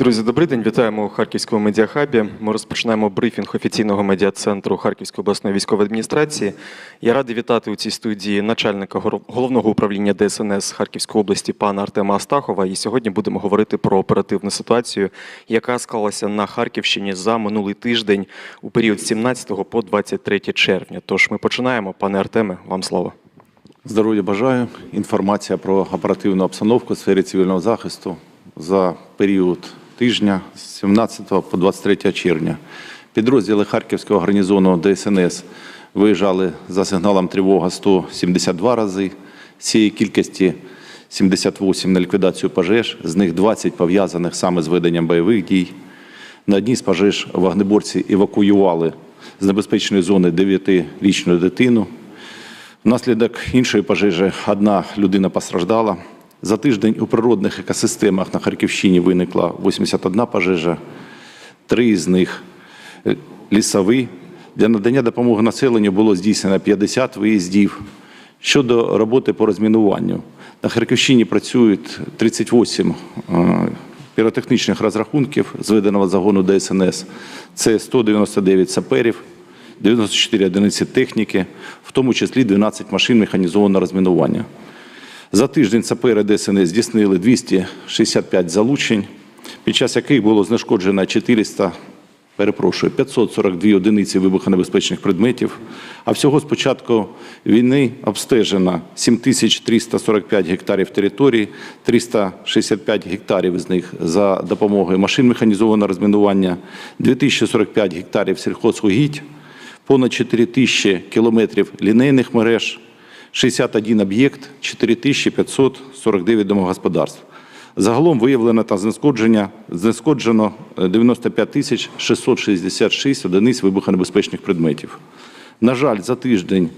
Друзі, добрий день. Вітаємо у Харківському медіахабі. Ми розпочинаємо брифінг офіційного медіа-центру Харківської обласної військової адміністрації. Я радий вітати у цій студії начальника головного управління ДСНС Харківської області пана Артема Астахова. І сьогодні будемо говорити про оперативну ситуацію, яка склалася на Харківщині за минулий тиждень у період з 17 по 23 червня. Тож ми починаємо. Пане Артеме, вам слово. Здоров'я бажаю. Інформація про оперативну обстановку у сфері цивільного захисту за період тижня з 17 по 23 червня. Підрозділи Харківського гарнізону ДСНС виїжджали за сигналом тривога 172 рази. З цієї кількості 78 на ліквідацію пожеж, з них 20 пов'язаних саме з веденням бойових дій. На одній з пожеж вогнеборці евакуювали з небезпечної зони 9-річну дитину. Внаслідок іншої пожежі одна людина постраждала. За тиждень у природних екосистемах на Харківщині виникла 81 пожежа, три з них е, лісові. Для надання допомоги населенню було здійснено 50 виїздів. Щодо роботи по розмінуванню, на Харківщині працюють 38 е, піротехнічних розрахунків зведеного загону ДСНС. Це 199 саперів, 94 одиниці техніки, в тому числі 12 машин механізованого розмінування. За тиждень сапери ДСНС здійснили 265 залучень, під час яких було знешкоджено 400, перепрошую, 542 одиниці вибухонебезпечних предметів. А всього з початку війни обстежено 7345 гектарів території, 365 гектарів з них за допомогою машин механізованого розмінування, 2045 гектарів сільхозугідь, понад 4 тисячі кілометрів лінейних мереж, 61 об'єкт, 4549 домогосподарств. Загалом виявлено та знешкоджено е, 95 тисяч 666 одиниць вибухонебезпечних предметів. На жаль, за тиждень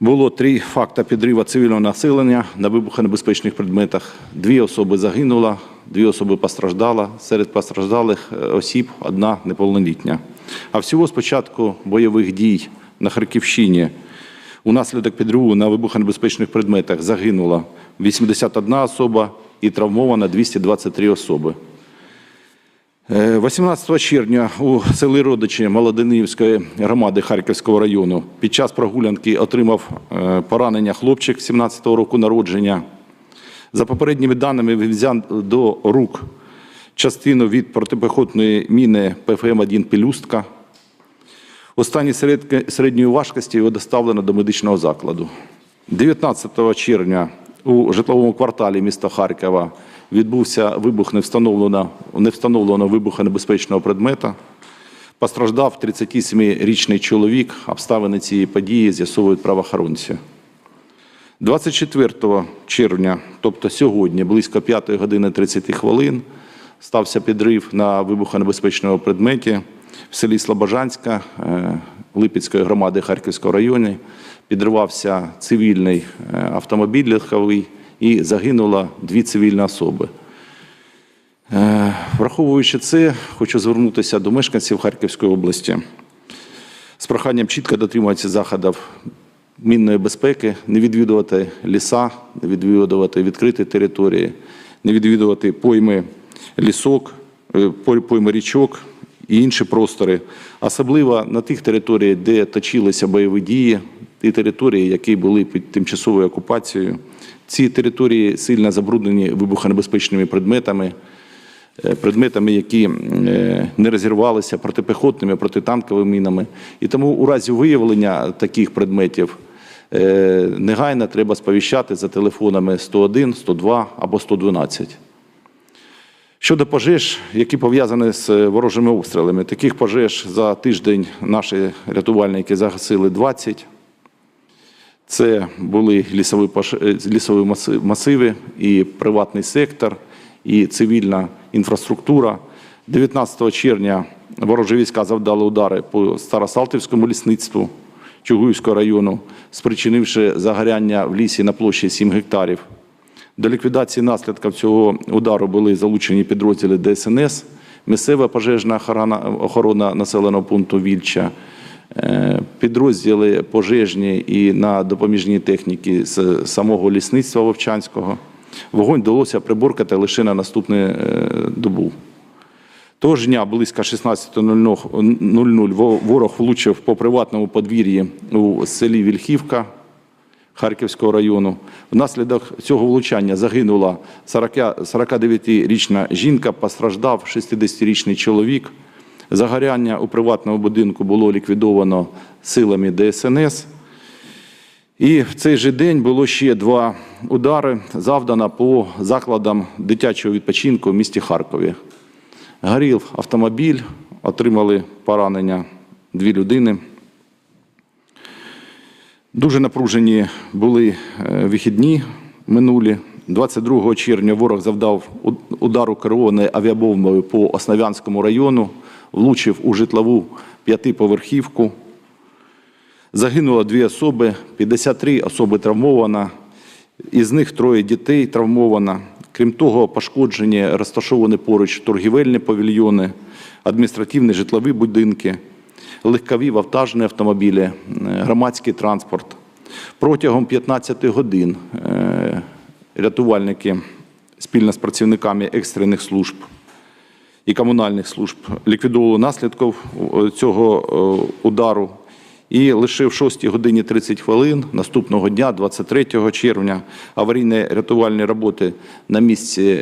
було три факти підриву цивільного населення на вибухонебезпечних предметах. Дві особи загинуло, дві особи постраждало. Серед постраждалих е, осіб одна неповнолітня. А всього з початку бойових дій на Харківщині унаслідок підриву на вибухонебезпечних предметах загинула 81 особа і травмовано 223 особи. Е, 18 червня у селі Родичі Молоденівської громади Харківського району під час прогулянки отримав е, поранення хлопчик 17-го року народження. За попередніми даними він взяв до рук частину від протипіхотної міни ПФМ-1 «Пелюстка». У стані середньої важкості його доставлено до медичного закладу. 19 червня у житловому кварталі міста Харкова відбувся вибух невстановленого, невстановленого вибухонебезпечного предмета. Постраждав 37-річний чоловік. Обставини цієї події з'ясовують правоохоронці. 24 червня, тобто сьогодні, близько 5 години 30 хвилин, стався підрив на вибухонебезпечному предметі в селі Слобожанська е, Липецької громади Харківського району. Підривався цивільний е, автомобіль легковий і загинуло дві цивільні особи. Е, Враховуючи це, хочу звернутися до мешканців Харківської області з проханням чітко дотримуватися заходів мінної безпеки, не відвідувати ліса, не відвідувати відкриті території, не відвідувати пойми лісок, пойми річок і інші простори, особливо на тих територіях, де точилися бойові дії, ті території, які були під тимчасовою окупацією. Ці території сильно забруднені вибухонебезпечними предметами, е, предметами, які е, не розірвалися протипіхотними, протитанковими мінами. І тому у разі виявлення таких предметів е, негайно треба сповіщати за телефонами 101, 102 або 112. Щодо пожеж, які пов'язані з ворожими обстрілами, таких пожеж за тиждень наші рятувальники загасили 20. Це були лісові, е, лісові масиви, і приватний сектор, і цивільна інфраструктура. 19 червня ворожі війська завдали удари по Старосалтівському лісництву Чугуївського району, спричинивши загоряння в лісі на площі 7 гектарів. До ліквідації наслідків цього удару були залучені підрозділи ДСНС, місцева пожежна охорона, охорона населеного пункту Вільча, е, підрозділи пожежні і на допоміжні техніки з самого лісництва Вовчанського. Вогонь вдалося приборкати лише на наступну е, добу. Того ж дня близько 16.00 ворог влучив по приватному подвір'ї у селі Вільхівка Харківського району. Внаслідок цього влучання загинула 49-річна жінка, постраждав 60-річний чоловік. Загоряння у приватному будинку було ліквідовано силами ДСНС. І в цей же день було ще два удари, завдано по закладам дитячого відпочинку в місті Харкові. Горів автомобіль, отримали поранення дві людини. Дуже напружені були е, вихідні минулі. 22 червня ворог завдав удару керованої авіабомбою по Основ'янському району, влучив у житлову п'ятиповерхівку. Загинуло дві особи, 53 особи травмовано, із них троє дітей травмовано. Крім того, пошкоджені розташовані поруч торгівельні павільйони, адміністративні житлові будинки, легкові вантажні автомобілі, е, громадський транспорт. Протягом 15 годин е, рятувальники спільно з працівниками екстрених служб і комунальних служб ліквідовували наслідків е, цього удару. І лише в 6 годині 30 хвилин наступного дня, 23 червня, аварійні рятувальні роботи на місці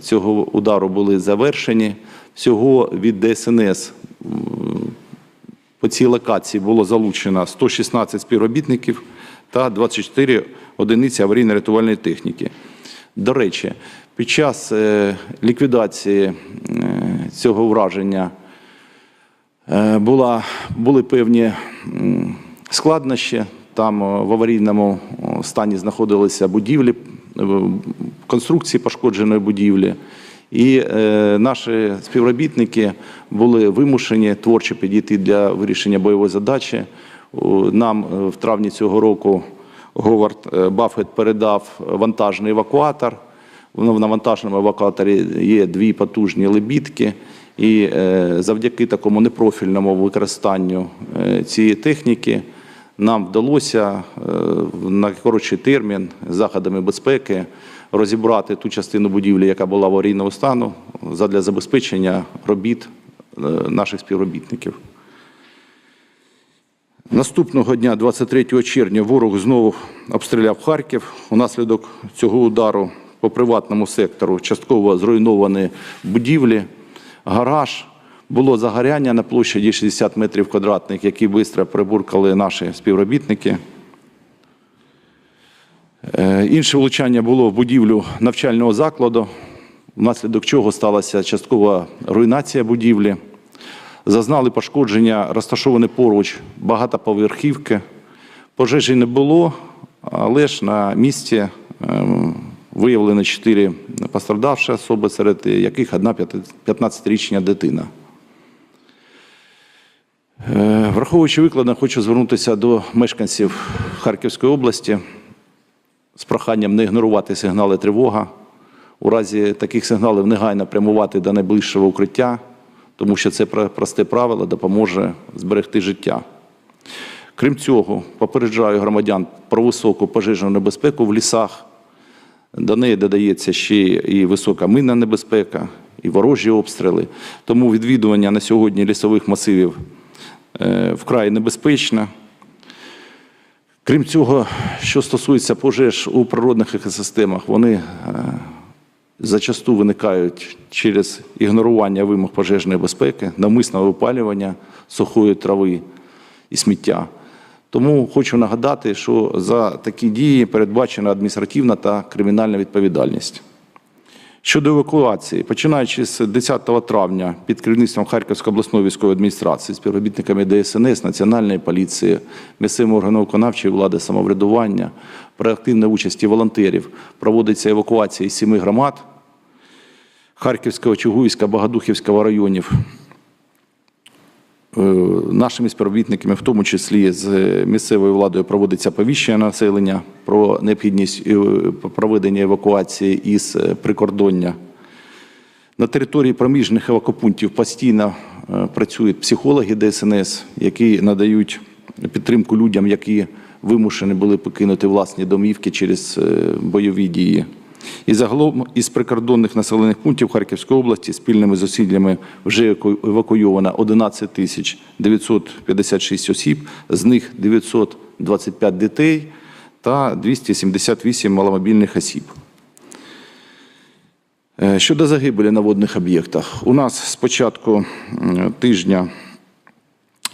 цього удару були завершені. Всього від ДСНС по цій локації було залучено 116 співробітників та 24 одиниці аварійно-рятувальної техніки. До речі, під час е, ліквідації е, цього враження е, була, були певні складнощі. Там в аварійному стані знаходилися будівлі, конструкції пошкодженої будівлі. І е, наші співробітники були вимушені творчо підійти для вирішення бойової задачі. Нам е, в травні цього року Говард е, Баффет передав вантажний евакуатор. В навантаженому евакуаторі є дві потужні лебідки. І завдяки такому непрофільному використанню цієї техніки нам вдалося е, на коротший термін заходами безпеки розібрати ту частину будівлі, яка була в аварійному стану, задля забезпечення робіт е, наших співробітників. Наступного дня, 23 червня, ворог знову обстріляв Харків. Унаслідок цього удару по приватному сектору частково зруйновані будівлі, гараж. Було загоряння на площаді 60 метрів квадратних, які швидко прибуркали наші співробітники. Е, Інше влучання було в будівлю навчального закладу, внаслідок чого сталася часткова руйнація будівлі. Зазнали пошкодження, розташовані поруч багатоповерхівки. Пожежі не було, але ж на місці ем, виявлено чотири пострадавші особи, серед яких одна 15-річна дитина. Е, Враховуючи викладне, хочу звернутися до мешканців Харківської області з проханням не ігнорувати сигнали тривога. У разі таких сигналів негайно прямувати до найближчого укриття, тому що це про- просте правило допоможе зберегти життя. Крім цього, попереджаю громадян про високу пожежну небезпеку в лісах. До неї додається ще і висока минна небезпека, і ворожі обстріли. Тому відвідування на сьогодні лісових масивів е, вкрай небезпечно. Крім цього, що стосується пожеж у природних екосистемах, вони е, зачасту виникають через ігнорування вимог пожежної безпеки, навмисне випалювання сухої трави і сміття. Тому хочу нагадати, що за такі дії передбачена адміністративна та кримінальна відповідальність. Щодо евакуації, починаючи з 10 травня під керівництвом Харківської обласної військової адміністрації, співробітниками ДСНС, Національної поліції, місцевим органом виконавчої влади, самоврядування, при активній участі волонтерів проводиться евакуація із сіми громад Харківського, Чугуївського, Багадухівського районів. Е, Нашими співробітниками, в тому числі з місцевою владою, проводиться повіщення населення про необхідність е, проведення евакуації із е, прикордоння. На території проміжних евакопунктів постійно працюють психологи ДСНС, які надають підтримку людям, які вимушені були покинути власні домівки через бойові дії. І загалом із прикордонних населених пунктів Харківської області спільними зусиллями вже евакуйовано 11 тисяч 956 осіб, з них 925 дітей та 278 маломобільних осіб. Е, Щодо загибелі на водних об'єктах, у нас з початку тижня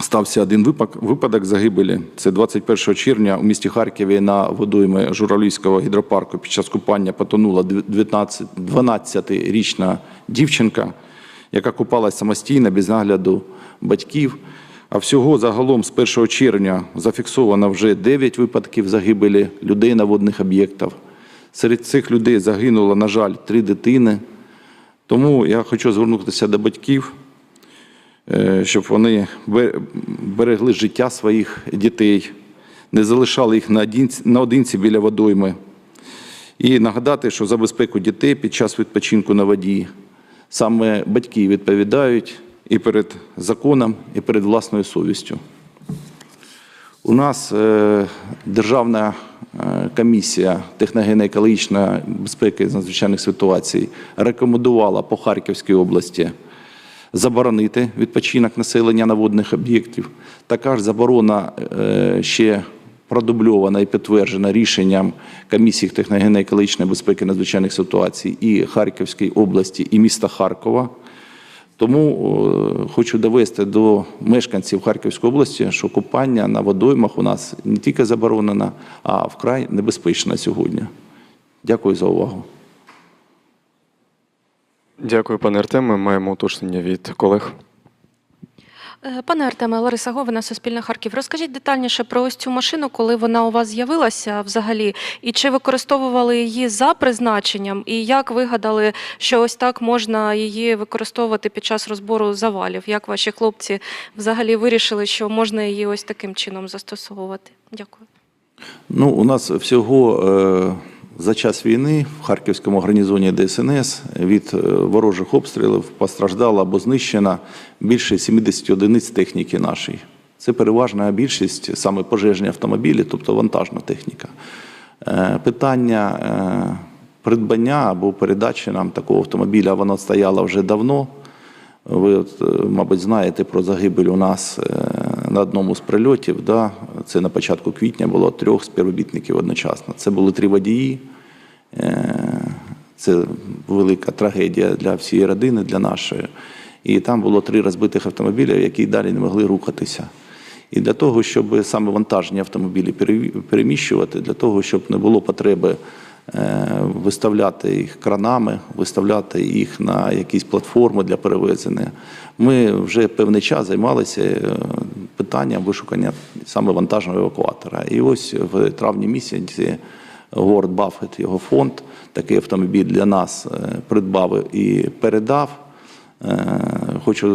стався один випадок загибелі. Це 21 червня у місті Харкові на водоймі Журавлівського гідропарку під час купання потонула 12-річна дівчинка, яка купалась самостійно без нагляду батьків. А всього загалом з 1 червня зафіксовано вже 9 випадків загибелі людей на водних об'єктах. Серед цих людей загинуло, на жаль, три дитини. Тому я хочу звернутися до батьків, щоб вони бе- берегли життя своїх дітей, не залишали їх наодинці біля водойми. І нагадати, що за безпеку дітей під час відпочинку на воді саме батьки відповідають і перед законом, і перед власною совістю. У нас е, Державна е, комісія техногенно-екологічної безпеки з надзвичайних ситуацій рекомендувала по Харківській області заборонити відпочинок населення на водних об'єктів. Така ж заборона е, ще продубльована і підтверджена рішенням комісії техногенно-екологічної безпеки надзвичайних ситуацій і Харківської області, і міста Харкова. Тому е, хочу довести до мешканців Харківської області, що купання на водоймах у нас не тільки заборонено, а вкрай небезпечно сьогодні. Дякую за увагу. Дякую, пане Артеме. Маємо уточнення від колег. Е, Пане Артеме, Лариса Говина, Суспільне Харків. Розкажіть детальніше про ось цю машину, коли вона у вас з'явилася взагалі, і чи використовували її за призначенням, і як вигадали, що ось так можна її використовувати під час розбору завалів? Як ваші хлопці взагалі вирішили, що можна її ось таким чином застосовувати? Дякую. Ну, у нас всього е, за час війни в Харківському гарнізоні ДСНС від е, ворожих обстрілів постраждало або знищено більше 70 одиниць техніки нашої. Це переважна більшість саме пожежні автомобілі, тобто вантажна техніка. Е, питання е, придбання або передачі нам такого автомобіля, воно стояло вже давно. Ви, от, мабуть, знаєте про загибель у нас на одному з прильотів. Да? Це на початку квітня було трьох співробітників одночасно. Це були три водії. Е, Це велика трагедія для всієї родини, для нашої. І там було три розбитих автомобіля, які далі не могли рухатися. І для того, щоб саме вантажні автомобілі переміщувати, для того, щоб не було потреби е, виставляти їх кранами, виставляти їх на якісь платформи для перевезення. Ми вже певний час займалися е, питанням вишукання саме вантажного евакуатора. І ось в травні місяці Говард Баффет, його фонд, такий автомобіль для нас е, придбав і передав. Хочу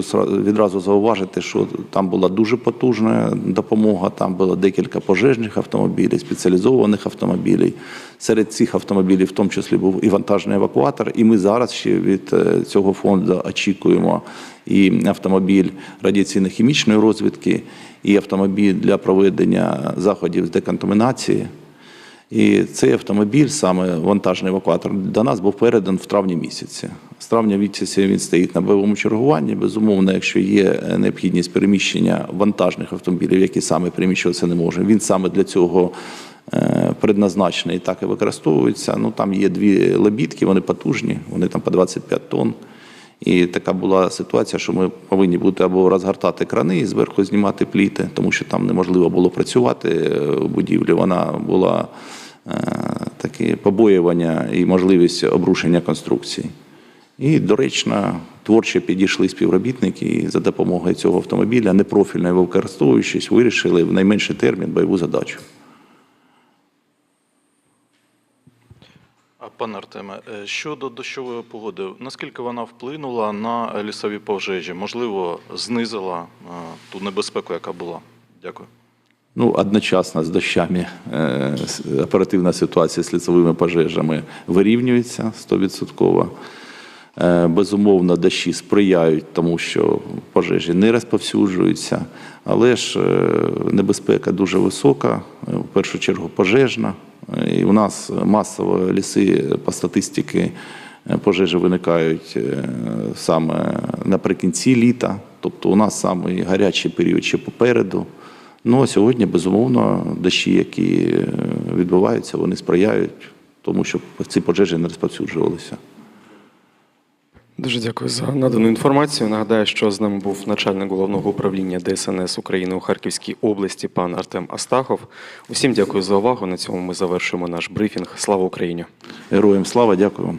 відразу зауважити, що там була дуже потужна допомога. Там було декілька пожежних автомобілів, спеціалізованих автомобілів. Серед цих автомобілів, в тому числі, був і вантажний евакуатор. І ми зараз ще від е, цього фонду очікуємо і автомобіль радіаційно-хімічної розвідки, і автомобіль для проведення заходів з деконтамінації. І цей автомобіль, саме вантажний евакуатор, до нас був передан в травні місяці. З травня місяця він стоїть на бойовому чергуванні. Безумовно, якщо є необхідність переміщення вантажних автомобілів, які саме переміщуватися не можуть, він саме для цього е, предназначений так і використовується. Ну там є дві лебідки, вони потужні, вони там по 25 тонн. І така була ситуація, що ми повинні бути або розгортати крани і зверху знімати пліти, тому що там неможливо було працювати е, в будівлі. Вона була е, таке побоювання і можливість обрушення конструкції. І доречно творче підійшли співробітники і за допомогою цього автомобіля, непрофільно використовуючись, вирішили в найменший термін бойову задачу. Пане Артеме, е, щодо дощової погоди, наскільки вона вплинула на лісові пожежі? Можливо, знизила е, ту небезпеку, яка була? Дякую. Ну, одночасно з дощами е, оперативна ситуація з лісовими пожежами вирівнюється 100%. Е, Безумовно, дощі сприяють тому, що пожежі не розповсюджуються, але ж небезпека дуже висока, в першу чергу пожежна. І у нас масово ліси по статистиці е, пожежі виникають е, саме наприкінці літа. Тобто у нас самий гарячий період ще попереду. Ну а сьогодні, безумовно, дощі, які е, відбуваються, вони сприяють тому, щоб ці пожежі не розповсюджувалися. Дуже дякую за надану інформацію. Нагадаю, що з нами був начальник головного управління ДСНС України у Харківській області, пан Артем Астахов. Усім дякую за увагу. На цьому ми завершуємо наш брифінг. Слава Україні! Героям слава, дякую вам.